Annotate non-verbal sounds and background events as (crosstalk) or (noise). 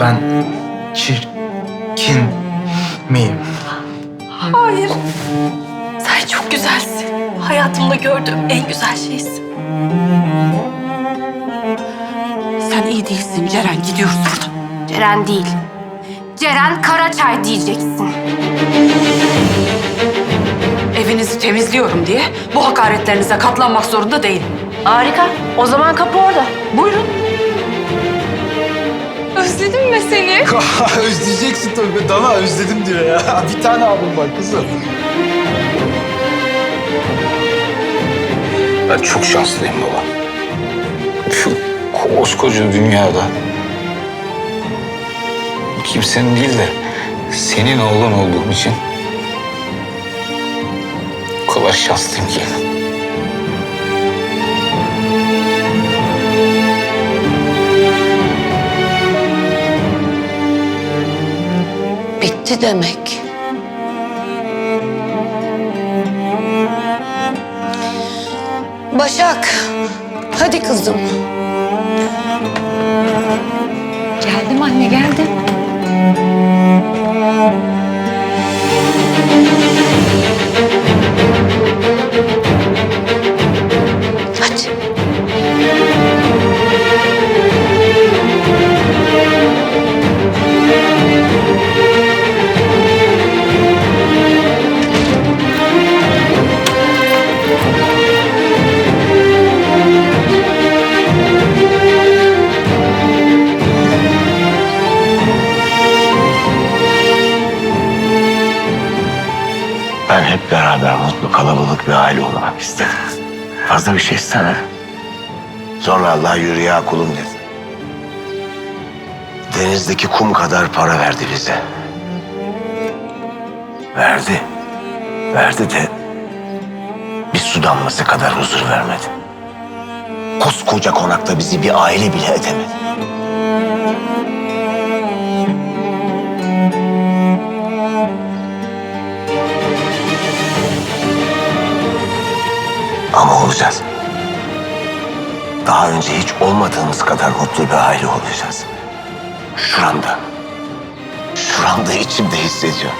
Ben çirkin miyim? Hayır. Sen çok güzelsin. Hayatımda gördüğüm en güzel şeysin. Sen iyi değilsin Ceren. Gidiyoruz buradan. Ceren değil. Ceren Karaçay diyeceksin. Evinizi temizliyorum diye bu hakaretlerinize katlanmak zorunda değilim. Harika. O zaman kapı orada. Buyurun. Özledim mi seni? (laughs) Özleyeceksin tabii. Dana özledim diyor ya. (laughs) Bir tane abim var kızım. Ben çok şanslıyım baba. Şu koskoca dünyada kimsenin değil de senin oğlun olduğum için o kadar şanslıyım ki. Bitti demek. Başak, hadi kızım. Geldim anne geldim. Hep beraber mutlu kalabalık bir aile olmak istedim. Fazla bir şey istemedim. Sonra Allah yürü ya kulum dedi. Denizdeki kum kadar para verdi bize. Verdi. Verdi de bir su damlası kadar huzur vermedi. Koskoca konakta bizi bir aile bile edemedi. Ama olacağız. Daha önce hiç olmadığımız kadar mutlu bir aile olacağız. Şuramda. Şuramda içimde hissediyorum.